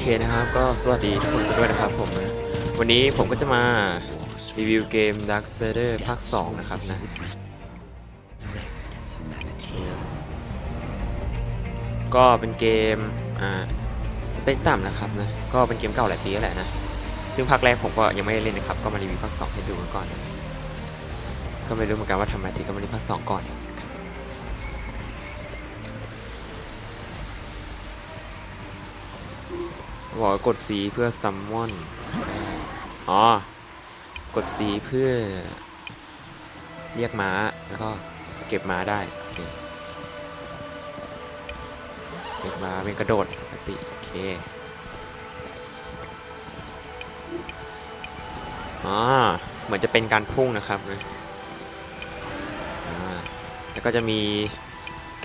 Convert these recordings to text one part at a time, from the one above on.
เคนะครับ ก็สวัสดีทุกคนด้วยนะครับผมนะวันนี้ผมก็จะมารีวิวเกม Dark s i d e r ภาค 2 นะครับนะก็เป็นเกมอ่าสเปกตัมนะครับนะก็เป็นเกมเก่าหลายปีแล้วแหละนะ ซึ่งภาคแรกผมก็ยังไม่ได้เล่นนะครับ ก็มารีวิวภาค 2 ให้ดูกันก่อน ก็ไม่รู้เหมือนกันว่าทำไมถึงก็มารีวิวภาค 2 ก่อน บอกว่ากด C เพื่อ summon อ๋อ กด C เพื่อ เรียกม้า แล้วก็เก็บม้าได้โอเคเก็บม้าเป็นกระโดดปกติโอเคอ๋อเหมือนจะเป็นการพุ่งนะครับแล้วก็จะมี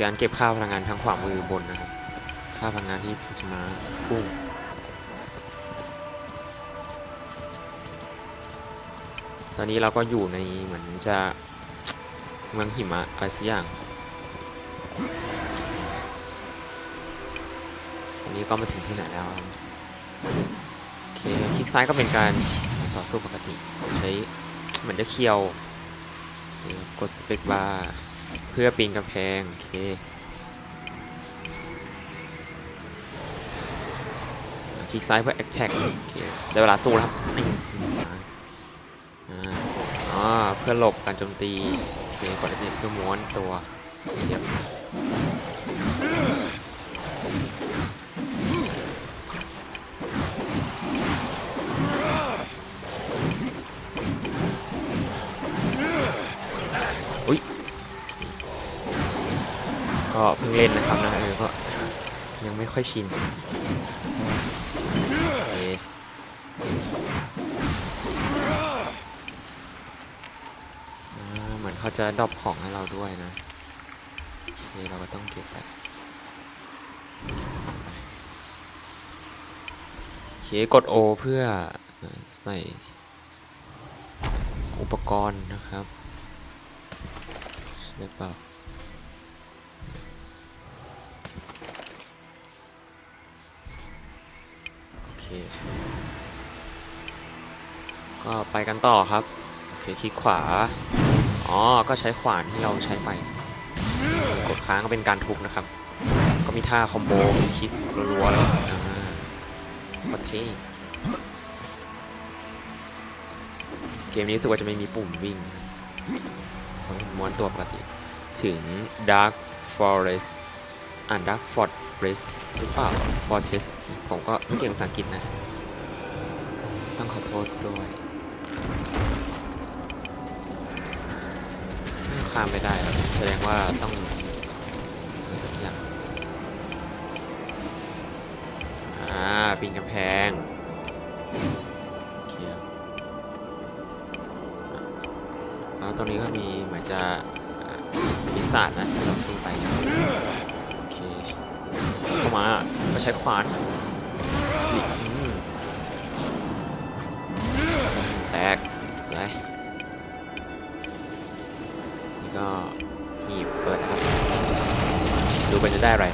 การเก็บค่าพลังงานทางขวามือบนนะครับ ค่าพลังงานที่จะมาพุ่ง ตอนนี้เราก็อยู่ในเหมือนจะเมืองหิมะอะไรสักอย่างอันนี้ก็มาถึงที่ไหนแล้วโอเคคลิกซ้ายก็เป็นการต่อสู้ปกติใช้เหมือนจะเคียวกดสเปกบาร์เพื่อปีนกำแพงโอเคคลิกซ้ายเพื่อ attack โอเคได้เวลาสู้แล้วครับ พื่อหลบการโจมตีโอเคกดเพื่อม้วนตัวเยี่ยมอุ้ยก็เพิ่งเล่นนะครับนะเออก็ยังไม่ค่อยชิน เขาจะดรอปของให้เราด้วยนะโอเคเราก็ต้องเก็บไปโอเคกด O เพื่อเอ่อใส่อุปกรณ์นะครับเรียกเปล่าโอเค ก็ไปกันต่อครับ โอเค คลิกขวา อ๋อ ก็ใช้ขวานที่เราใช้ไป กดค้างก็เป็นการทุบนะครับ ก็มีท่าคอมโบมีคลิกรัวๆแล้วอ่าโคตรเท่เกมนี้รู้สึกว่าจะไม่มีปุ่มวิ่งม้วนตัวปกติ ถึง Dark Forest อ่าน Dark Forest หรือเปล่า Fortress ผมก็ไม่เก่งภาษาอังกฤษนะ ต้องขอโทษด้วย ข้ามไม่ได้ แสดงว่าต้องสักอย่างอ่าปีนกำแพงแล้วตรงนี้ก็มีเหมือนจะปีศาจนะเราสู้ไปโอเคเข้ามาก็ใช้ขวาน ดูไปจะได้อะไร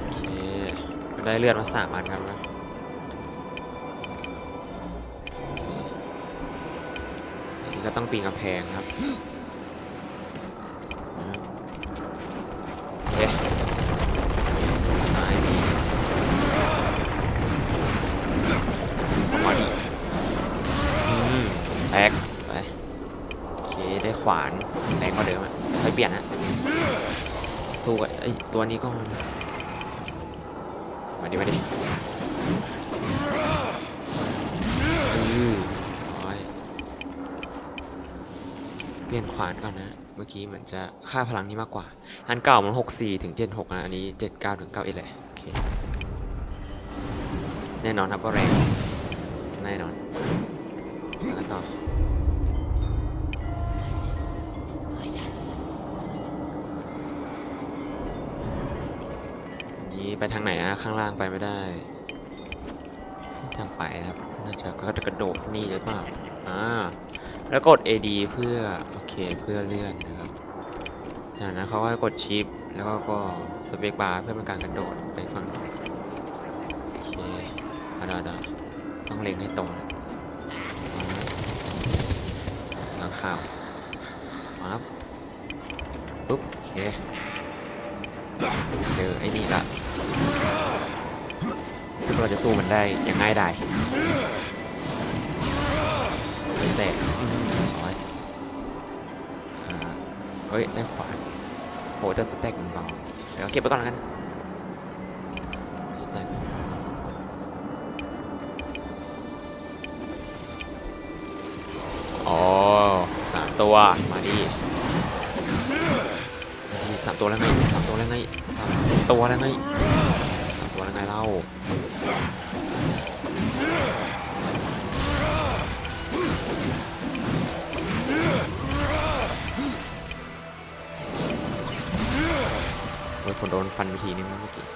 โอเคก็ได้เลือดมาสามอันครับนี่ก็ต้องปีนกำแพงครับ ไอ้ตัวนี้ก็มาดิมาดิร้อยเปลี่ยนขวานก่อนนะ เมื่อกี้เหมือนจะค่าพลังนี้มากกว่า อันเก่ามัน 64 ถึง 76 นะ อันนี้ 79 ถึง 91 เลย โอเค แน่นอนครับว่าแรง แน่นอนแล้วก็อั ไปทางไหนอะข้างล่างไปไม่ได้ทางไปนะครับน่าจะก็จะกระโดดนี่หรือเปล่าอ่าแล้วกด AD เพื่อโอเคเพื่อเลื่อนนะครับจากนั้นเขาก็ให้กดชิปแล้วก็ก็สเปกบาร์เพื่อเป็นการกระโดดไปฝั่งโอเคได้ได้ต้องเล็งให้ตรงหลังข่าวมาครับปุ๊บโอเค เจอไอ้นี่ละซึ่งเราจะสู้มันได้อย่างง่ายดายไม่แตกเฮ้ยได้ขวานโหแต่สแต็กมันเบาเดี๋ยวเก็บไปก่อนแล้วกันสแต็กอ๋อสามตัว มาดิสามตัวแล้วไงสาม ตัวแล้วไงสามตัวแล้วไงสามตัวแล้วไงเล่าโอ้ยคนโดนฟันไปทีนึงนะเมื่อกี้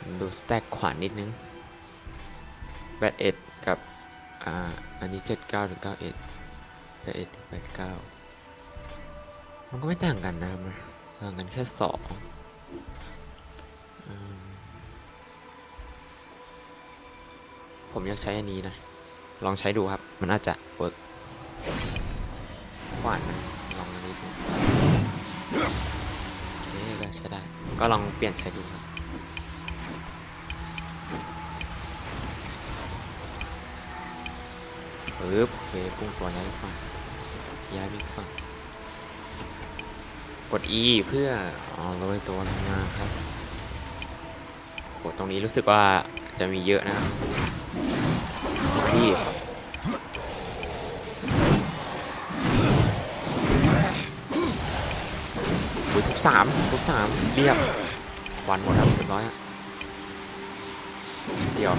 คดูสแต็กขวานนิดนึง แปดเอ็ดกับอ่าอันนี้เจ็ดเก้าถึงเก้าเอ็ดแปดเอ็ดถึงแปดเก้ามันก็ไม่ต่างกันนะครับนะต่างกันแค่สองผมอยากใช้อันนี้นะ ลองใช้ดูครับ มันน่าจะเวิร์กหวานนะลองอันนี้ดูโอเคก็ใช้ได้ ก็ลองเปลี่ยนใช้ดูครับ ปึ๊บโอเคพุ่งตัวย้ายฝั่งย้ายไปฝั่งกด E เพื่ออ๋อโรยตัวลงมาครับกดตรงนี้รู้สึกว่าจะมีเยอะนะครับที่อุ๊ยทุบสามทุบสามเรียบวันหมดครับเรียบร้อยอะเดี๋ยว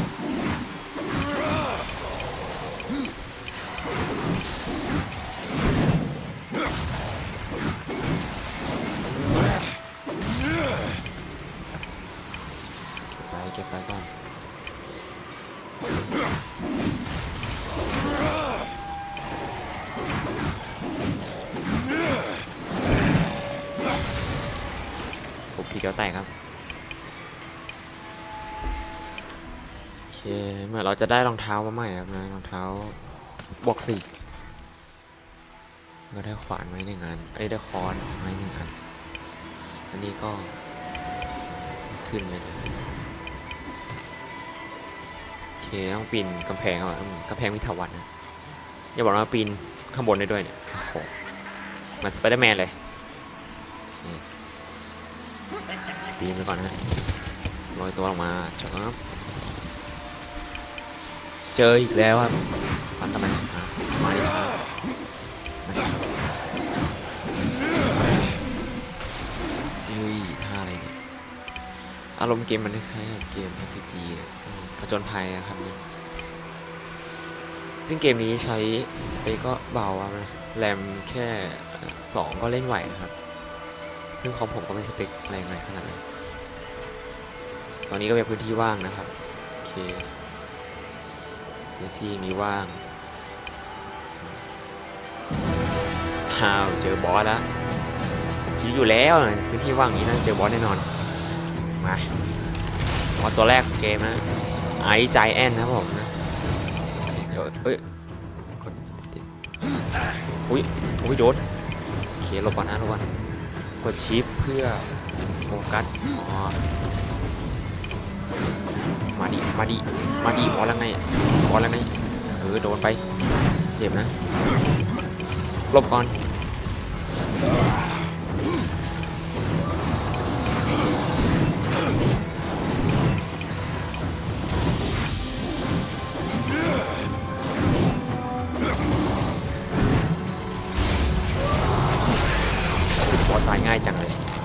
เก็บไว้เก็บไว้ก่อนปุ๊บทีเดียวแตกครับโอเคเหมือนเราจะได้รองเท้ามาใหม่ครับนะรองเท้าบวกสี่ก็ได้ขวานไว้หนึ่งอันเอ้ได้ค้อนไว้หนึ่งอันอันนี้ก็ขึ้นเลยนะ เคต้องปีนกำแพงอะอืมกำแพงวิถาวันนะอย่าบอกนะว่าปีนข้างบนได้ด้วยเนี่ยโอ้โหมันสไปเดอร์แมนเลยปีนไปก่อนนะลอยตัวลงมาจบเจออีกแล้วครับปันทำไมมาดิครับ อารมณ์เกมมันคล้ายๆกับเกม RPG ผจญภัยอะครับเนี่ยซึ่งเกมนี้ใช้สเปคก็เบาอะนะแรมแค่เอ่อสองก็เล่นไหวนะครับซึ่งของผมก็ไม่สเปคแรงอะไรขนาดนั้นตอนนี้ก็เป็นพื้นที่ว่างนะครับ โอเค พื้นที่นี้ว่างอ้าวเจอบอสแล้วคิดอยู่แล้วพื้นที่ว่างนี้น่าจะเจอบอสแน่นอน มาบอตัวแรกของเกมนะไอใจแอนนะผมนะเดี๋ยวเอ้ยกดติดอุ้ยอุ้ยโดนโอเคหลบก่อนนะหลบก่อนกดชิปเพื่อโฟกัสอ๋อมาดิมาดิมาดิบอลแล้วไงบอลแล้วไงเออโดนไป เจ็บนะลบก่อน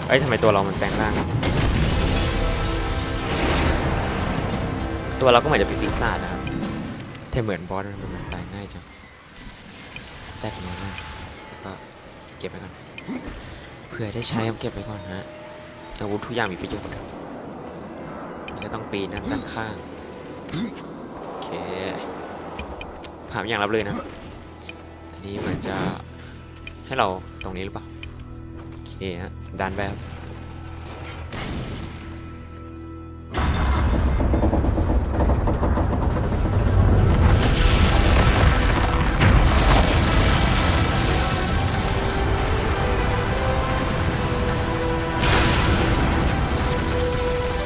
เอ้ยทำไมตัวเรามันแปลงร่าง ตัวเราก็เหมือนจะเป็นปีศาจนะครับแต่เหมือนบอสมันตายง่ายจัง สแต็กน้อยมากแล้วก็เก็บไว้ก่อน เผื่อได้ใช้ต้องเก็บไว้ก่อนฮะ อาวุธทุกอย่างมีประโยชน์นี่ก็ต้องปีนด้านด้านข้าง โอเคผ่านอย่างรับเลยนะ อันนี้เหมือนจะให้เราตรงนี้หรือเปล่า โอเคฮะ ดันไปครับ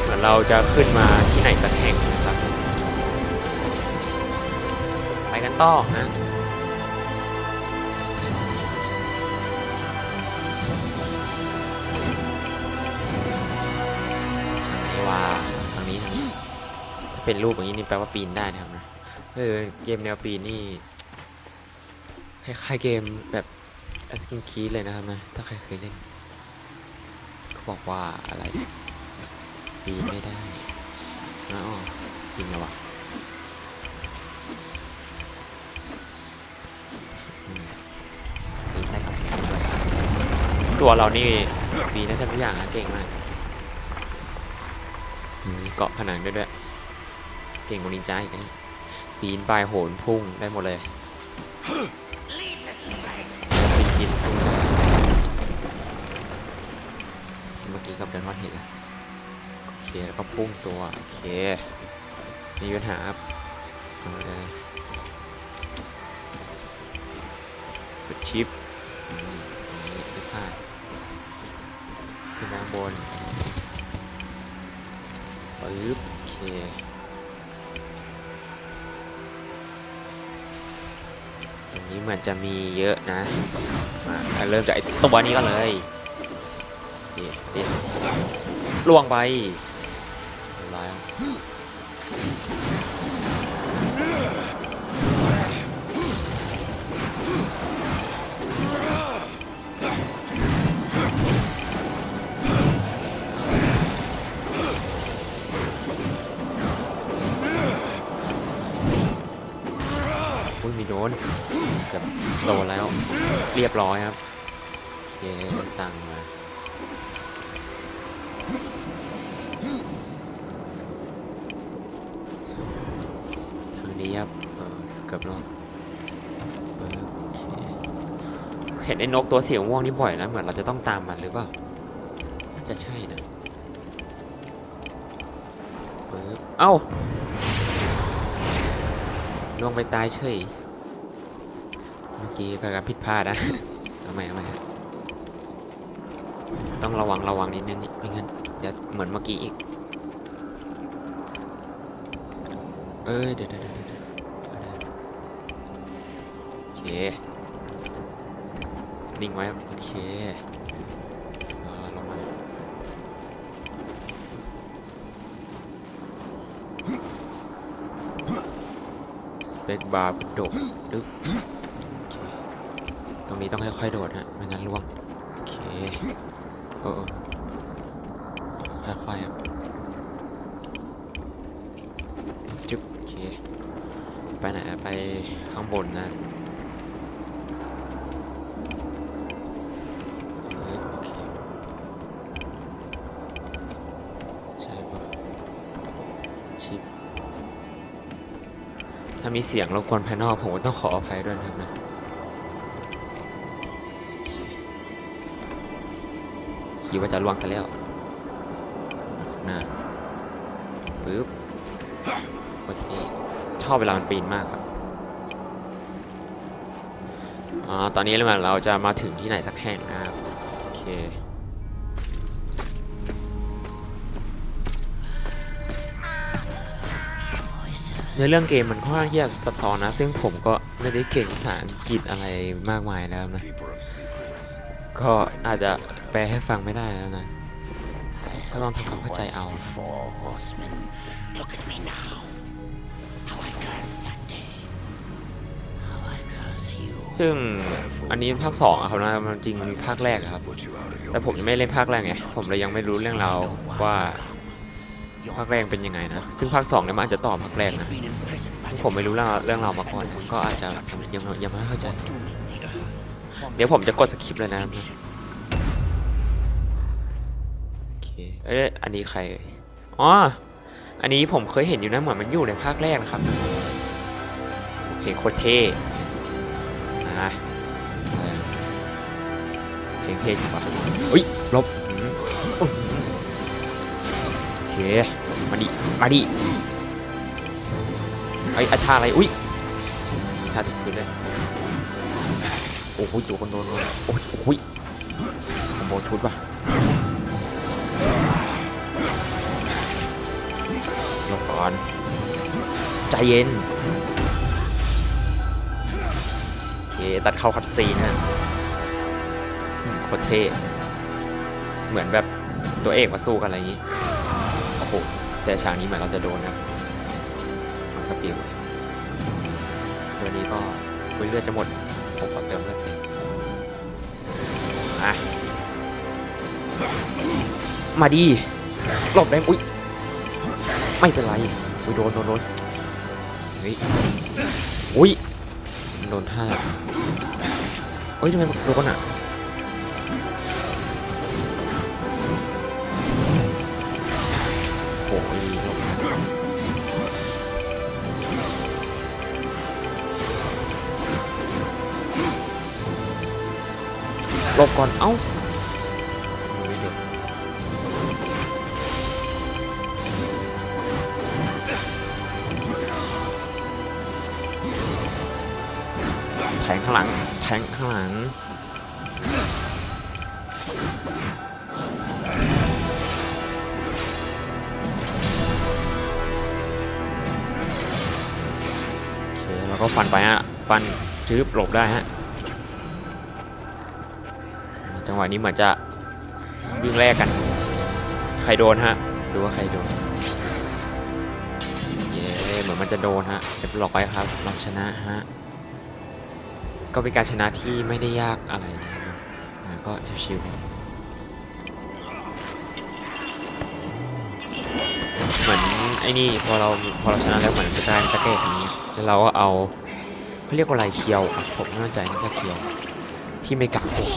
เหมือนเราจะขึ้นมาที่ไหนสักแห่งนะครับ ไปกันต่อฮะ เป็นรูปอย่างนี้นี่แปลว่าปีนได้นะครับนะเออเกมแนวปีนนี่คล้ายๆเกมแบบ Assassin's Creed เลยนะครับนะถ้าใครเคยเล่นเขาบอกว่าอะไร ปีนไม่ได้อ๋อปีนไงวะอืมปีนได้กับแพงด้วยตัวเรานี่ปีนได้ทบทุกอย่างนะเก่งมากมีเกาะผนังด้วยด้วย เก่งกว่านินจาอีกนะปีนป่ายโหนพุ่งได้หมดเลยสิกินสู้ได้เมื่อกี้กับเดนวอนเห็นแล้วโอเคแล้วก็พุ่งตัว โอเคมีปัญหาครับเอาเลยกดชิปไม่พลาดขึ้นมาข้างบนปึ๊บโอเค อันนี้เหมือนจะมีเยอะนะมาเริ่มจากไอ้ตัวนี้ก็เลยนี่นี่ล่วงไปลาย เรียบร้อยครับเคตังค์มาทางนี้ครับเออเกือบรอดเห็นไอ้นกตัวสีม่วงนี่บ่อยนะ เหมือนเราจะต้องตามมันหรือเปล่าน่าจะใช่นะเอ้าลวงไปตายเฉย เมื่อกี้เกิดการผิดพลาดนะเอาใหม่เอาใหม่ครับต้องระวังระวังนิดนึงนี่ไม่งั้นจะเหมือนเมื่อกี้อีก เอ้ยเดี๋ยวเดี๋ยวเดี๋ยวเดี๋ยวโอเค นิ่งไว้โอเคลงมาสเปกบาร์ดดดึ๊บโอเคตรง นี้ต้องค่อยๆโดดฮะไม่งั้นล่วงโอเคเออค่อยๆครับจึ๊บโอเคไปไหนไปข้างบนนะโอเคใช่ปะชิปถ้ามีเสียงรบกวนภายนอกผมก็ต้องขออภัยด้วยนะครับ คิดว่าจะล่วงซะแล้วนะปึ๊บโอเคชอบเวลามันปีนมากครับอ๋อตอนนี้เราเราจะมาถึงที่ไหนสักแห่งนะครับโอเคในเรื่องเกมมันค่อนข้างที่จะซับซ้อนนะ ซึ่งผมก็ไม่ได้เก่งภาษาอังกฤษอะไรมากมายแล้วนะ ก็อาจจะแปลให้ฟังไม่ได้แล้วนะก็ต้องทำความเข้าใจเอา Four horsemen. Look at me now. How I curse that day. How I curse you. ซึ่งอันนี้ภาคสองอะครับนะมันจริงมันภาคแรกอะครับ Put you out of your แต่ผมยังไม่เล่นภาคแรกไง ผมเลยยังไม่รู้เรื่องราวว่าภาคแรกเป็นยังไงนะ ซึ่งภาคสองเนี่ยมันอาจจะต่อภาคแรกนะ been in prison, but ผมไม่รู้เรื่องราวเรื่องราวมาก่อน ก็อาจจะยังยังไม่เข้าใจ เดี๋ยวผมจะกดสคริปต์เลยนะโอเคเอ้ยอันนี้ใครอ๋ออันนี้ผมเคยเห็นอยู่นะเหมือนมันอยู่ในภาคแรกนะครับโอเคโคตรเท่อะเออลงเท่จริงวะอุ้ยลบโอเคมาดิมาดิไอ้อะท่าอะไรอุ้ยท่าถึงพื้นเลย อ้โหตัวคนโดนโดนโอ้ยโอ้ยขโมยชุดว่ะลงก่อนใจเย็นโอเคตัดเข้าคัดซีนฮะโคตรเท่เหมือนแบบตัวเอกมาสู้กันอะไรอย่างนี้โอ้โหแต่ฉากนี้เหมือนเราจะโดนนะเอาสปิลตัวนี้ก็เลือดจะหมด ผมขอเติมเลือดต็มอะมาดีหลบได้อุ้ย ไม่เป็นไร อุ้ยโดนโดนโดนเฮ้ยอุ้ย โดนท่าเฮ้ยทำไมโดนอะโอ้ย ลบก่อน เอ้าแทงข้างหลัง แทงข้างหลังเคแล้วก็ฟันไปฮะ ฟันชืบหลบได้ฮะ จังหวะนี้เหมือนจะวิ่งแรกกัน ใครโดนฮะ ดูว่าใครโดน เย้เหมือนมันจะโดนฮะเรียบร้อยครับเราชนะฮะ ก็เป็นการชนะที่ไม่ได้ยากอะไรนะครับก็ชิวๆเหมือนไอ้นี่พอเราพอเราชนะแล้วเหมือนจะได้ตะเกียบนี้แล้วเราก็เอาเขาเรียกว่าอะไรเคียวผมไม่แน่ใจน่าจะเคียวที่ไม่กักผม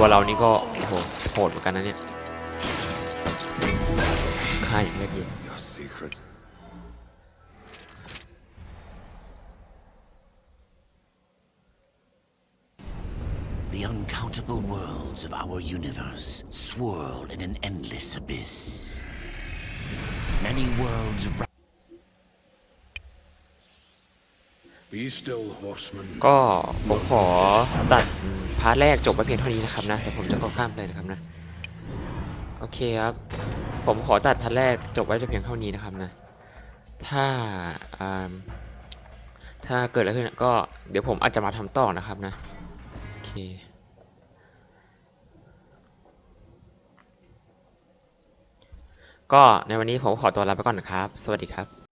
ตัวเรานี่ก็โอ้โหโหดเหมือนกันนะเนี่ยค่ายอย่างเลือดเย็น ก็ผมขอตัดพาร์ทแรกจบไปเพียงเท่านี้นะครับนะแต่ผมจะก็ข้ามไปนะครับนะ โอเคครับ ผมขอตัดพาร์ทแรกจบไว้เพียงเท่านี้นะครับนะ ถ้าถ้าเกิดอะไรขึ้นก็เดี๋ยวผมอาจจะมาทำต่อนะครับนะ โอเคก็ในวันนี้ผมขอตัวลาไปก่อนนะครับ สวัสดีครับ